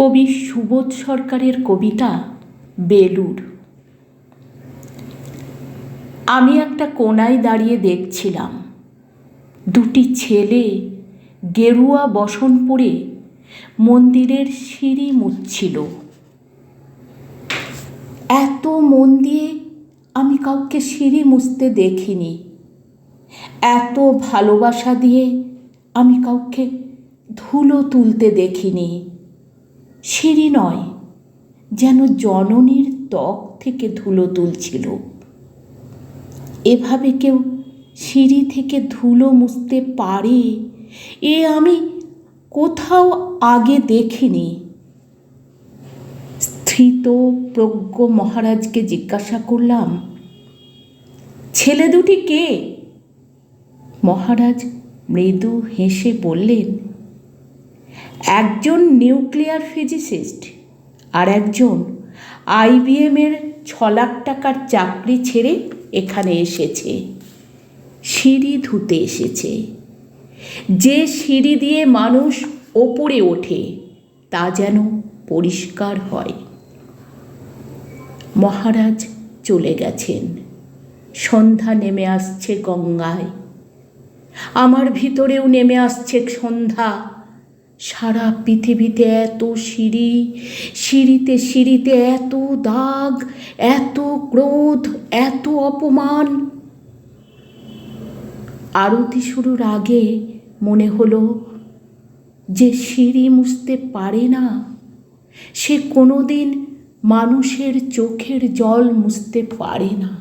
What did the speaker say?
কবি সুবোধ সরকারের কবিতা বেলুর। আমি একটা কোনায় দাঁড়িয়ে দেখছিলাম। দুটি ছেলে গেরুয়া বসন পরে মন্দিরের সিঁড়ি মুছছিল। এত মন দিয়ে আমি কাউকে সিঁড়ি মুছতে দেখিনি। এত ভালোবাসা দিয়ে আমি কাউকে ধুলো তুলতে দেখিনি। সিঁড়ি নয়, যেন জননীর ত্বক থেকে ধুলো তুলছিল। এভাবে কেউ সিঁড়ি থেকে ধুলো মুছতে পারে, এ আমি কোথাও আগে দেখিনি। স্থিত প্রজ্ঞ মহারাজকে জিজ্ঞাসা করলাম, ছেলে দুটি কে? মহারাজ মৃদু হেসে বললেন একজন নিউক্লিয়ার ফিজিসিস্ট আর একজন আইবিএমের ছ লাখ টাকার চাকরি ছেড়ে এখানে এসেছে। সিঁড়ি ধুতে এসেছে। যে সিঁড়ি দিয়ে মানুষ ওপরে ওঠে, তা যেন পরিষ্কার হয়। মহারাজ চলে গেছেন। সন্ধ্যা নেমে আসছে গঙ্গায়। আমার ভিতরেও নেমে আসছে সন্ধ্যা। সারা পৃথিবীতে এত সিঁড়ি, সিঁড়িতে সিঁড়িতে এত দাগ, এত ক্রোধ, এত অপমান। আরতি শুরুর আগে মনে হলো যে সিঁড়ি মুছতে পারে না। সে কোনোদিন মানুষের চোখের জল মুছতে পারে না।